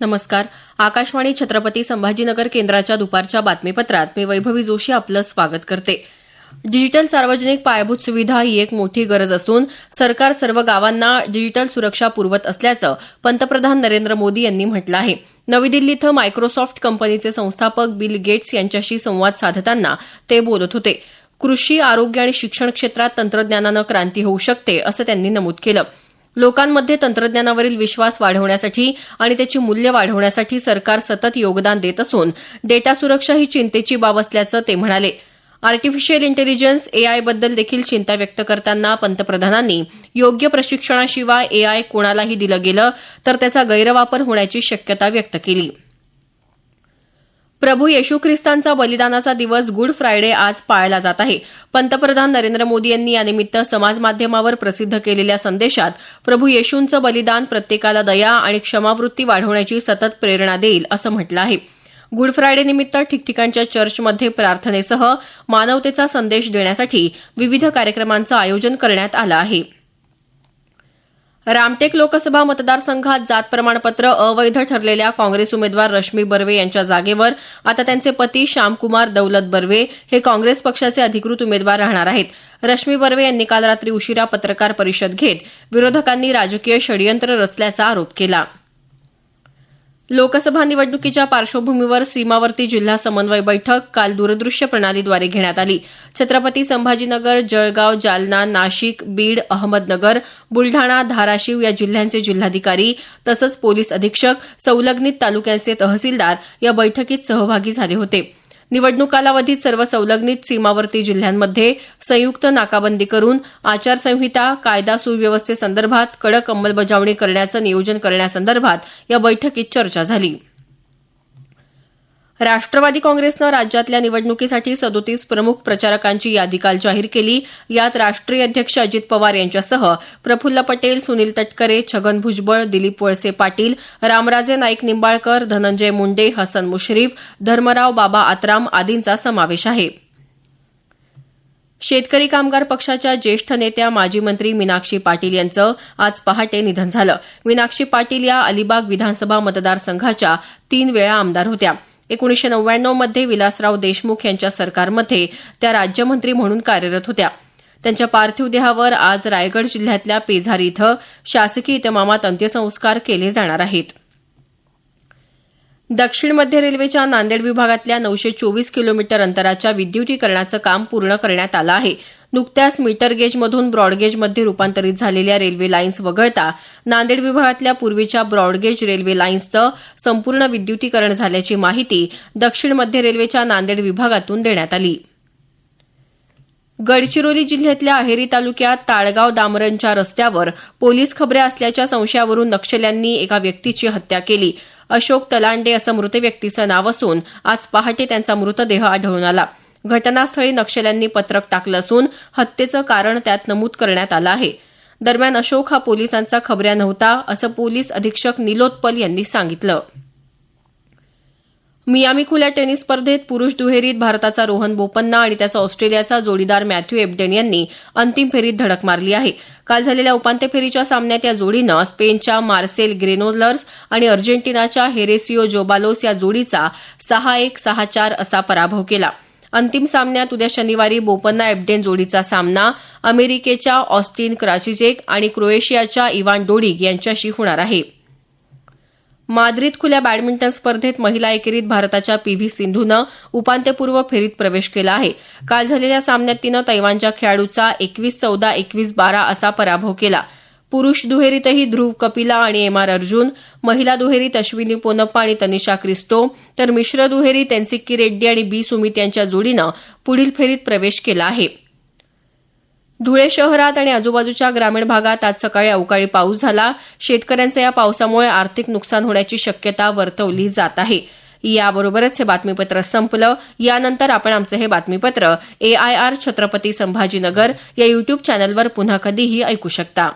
नमस्कार. आकाशवाणी छत्रपती संभाजीनगर केंद्राच्या दुपारच्या बातमीपत्रात मी वैभवी जोशी आपलं स्वागत करते. डिजिटल सार्वजनिक पायाभूत सुविधा ही एक मोठी गरज असून सरकार सर्व गावांना डिजिटल सुरक्षा पुरवत असल्याचं पंतप्रधान नरेंद्र मोदी यांनी म्हटलं आहे. नवी दिल्ली इथं मायक्रोसॉफ्ट कंपनीचे संस्थापक बिल गेट्स यांच्याशी संवाद साधताना ते बोलत होते. कृषी आरोग्य आणि शिक्षण क्षेत्रात तंत्रज्ञानानं क्रांती होऊ शकते असं त्यांनी नमूद केलं. लोकांमध्ये तंत्रज्ञानावरील विश्वास वाढवण्यासाठी आणि त्याची मूल्य वाढवण्यासाठी सरकार सतत योगदान देत असून डेटा सुरक्षा ही चिंतेची बाब असल्याचं ते म्हणाले. आर्टिफिशियल इंटेलिजन्स एआयबद्दल देखील चिंता व्यक्त करताना पंतप्रधानांनी योग्य प्रशिक्षणाशिवाय एआय कोणालाही दिलं गेलं तर त्याचा गैरवापर होण्याची शक्यता व्यक्त केली. प्रभू येशू ख्रिस्तांचा बलिदानाचा दिवस गुड फ्रायडे आज पाळला जात आहे. पंतप्रधान नरेंद्र मोदी यांनी यानिमित्त समाजमाध्यमावर प्रसिद्ध केलेल्या संदेशात प्रभू येशूंचं बलिदान प्रत्येकाला दया आणि क्षमावृत्ती वाढवण्याची सतत प्रेरणा देईल असं म्हटलं आहे. गुड फ्रायडे निमित्त ठिकठिकाणच्या चर्चमध्ये प्रार्थनेसह मानवतेचा संदेश देण्यासाठी विविध कार्यक्रमांचं आयोजन करण्यात आलं आहे. रामटेक लोकसभा मतदारसंघात जात प्रमाणपत्र अवैध ठरलेल्या काँग्रेस उमेदवार रश्मी बर्वे यांच्या जागेवर आता त्यांचे पती श्यामकुमार दौलत बर्वे हे काँग्रेस पक्षाचे अधिकृत उमेदवार राहणार आहेत. रश्मी बर्वे यांनी काल रात्री उशिरा पत्रकार परिषद घेत विरोधकांनी राजकीय षडयंत्र रचल्याचा आरोप केला. लोकसभा निवडणुकीच्या पार्श्वभूमीवर सीमावर्ती जिल्हा समन्वय बैठक काल दूरदृश्य प्रणालीद्वारे घेण्यात आली. छत्रपती संभाजीनगर जळगाव जालना नाशिक बीड अहमदनगर बुलढाणा धाराशिव या जिल्ह्यांचे जिल्हाधिकारी तसंच पोलीस अधीक्षक संलग्नित तालुक्यांचे तहसीलदार या बैठकीत सहभागी झाले होते. निवडणूक कालावधीत सर्व संलग्नित सीमावर्ती जिल्ह्यांमध्ये संयुक्त नाकाबंदी करून आचारसंहिता कायदा सुव्यवस्थेसंदर्भात कडक अंमलबजावणी करण्याचं नियोजन करण्यासंदर्भात या बैठकीत चर्चा झाली. राष्ट्रवादी काँग्रेसनं राज्यातल्या निवडणुकीसाठी सदोतीस प्रमुख प्रचारकांची यादी काल जाहीर केली. यात राष्ट्रीय अध्यक्ष अजित पवार यांच्यासह प्रफुल्ल पटेल सुनील तटकरे छगन भुजबळ दिलीप वळसे पाटील रामराजे नाईक निंबाळकर धनंजय मुंडे हसन मुश्रीफ धर्मराव बाबा आत्राम आदींचा समावेश आहे. शेतकरी कामगार पक्षाच्या ज्येष्ठ नेत्या माजी मंत्री मीनाक्षी पाटील यांचं आज पहाटे निधन झालं. मीनाक्षी पाटील या अलिबाग विधानसभा मतदारसंघाच्या तीन वेळा आमदार होत्या. एकोणीसशे नव्याण्णवमध्ये विलासराव देशमुख यांच्या सरकारमध्ये त्या राज्यमंत्री म्हणून कार्यरत होत्या. त्यांच्या पार्थिव देहावर आज रायगड जिल्ह्यातल्या पेझारी इथं शासकीय इतमामात अंत्यसंस्कार केले जाणार आहेत. दक्षिण मध्य रेल्वेच्या नांदेड विभागातल्या नऊशे चोवीस किलोमीटर अंतराच्या विद्युतीकरणाचं काम पूर्ण करण्यात आलं आहे. नुकत्याच मीटर गेजमधून ब्रॉडगेजमध्ये रूपांतरित झालेल्या रेल्वे लाईन्स वगळता नांदेड विभागातल्या पूर्वीच्या ब्रॉडगेज रेल्वे लाईन्सचं संपूर्ण विद्युतीकरण झाल्याची माहिती दक्षिण मध्य रेल्वेच्या नांदेड विभागातून देण्यात आली. गडचिरोली जिल्ह्यातल्या अहेरी तालुक्यात ताळगाव दामरणच्या रस्त्यावर पोलीस खबऱ्या असल्याच्या संशयावरून नक्षल्यांनी एका व्यक्तीची हत्या केली. अशोक तलांडे असं मृत व्यक्तीचं नाव असून आज पहाटे त्यांचा मृतदेह आढळून आला. घटनास्थळी नक्षल्यांनी पत्रक टाकलं असून हत्येचं कारण त्यात नमूद करण्यात आलं आहे. दरम्यान अशोक हा पोलिसांचा खबऱ्या नव्हता असं पोलीस अधीक्षक निलोत्पल यांनी सांगितलं. मियामी खुल्या टेनिस स्पर्धेत पुरुष दुहेरीत भारताचा रोहन बोपन्ना आणि त्याचा ऑस्ट्रेलियाचा जोडीदार मॅथ्यू एबडेन यांनी अंतिम फेरीत धडक मारली आहे. काल झालेल्या उपांत्य फेरीच्या सामन्यात या जोडीनं स्पेनच्या मार्सेल ग्रेनोलर्स आणि अर्जेंटिनाच्या हेरेसिओ जोबालोस या जोडीचा सहा एक सहा चार असा पराभव केला. अंतिम सामन्यात उद्या शनिवारी बोपन्ना एबडेन जोडीचा सामना. अमेरिकेच्या ऑस्टिन क्राचिजेक आणि क्रोएशियाच्या इवान डोडिग यांच्याशी होणार आहे. माद्रिद खुल्या बॅडमिंटन स्पर्धेत महिला एकेरीत भारताच्या पी व्ही सिंधूनं उपांत्यपूर्व फेरीत प्रवेश केला आहे. काल झालेल्या सामन्यात तिनं तैवानच्या खेळाडूचा एकवीस चौदा एकवीस बारा असा पराभव केला. पुरुष दुहेरीतही ध्रुव कपिला आणि एम आर अर्जुन महिला दुहेरीत अश्विनी पोनप्पा आणि तनिषा क्रिस्टो तर मिश्र दुहेरीत एनसिक्की रेड्डी आणि बी सुमित यांच्या जोडीनं पुढील फेरीत प्रवेश केला आहे. धुळे शहरात आणि आजूबाजूच्या ग्रामीण भागात आज सकाळी अवकाळी पाऊस झाला. शेतकऱ्यांचं या पावसामुळे आर्थिक नुकसान होण्याची शक्यता वर्तवली जात आहे. याबरोबरच हे बातमीपत्र संपलं. यानंतर आपण आमचं हे बातमीपत्र एआयआर छत्रपती संभाजीनगर या युट्यूब चॅनलवर पुन्हा कधीही ऐकू शकता.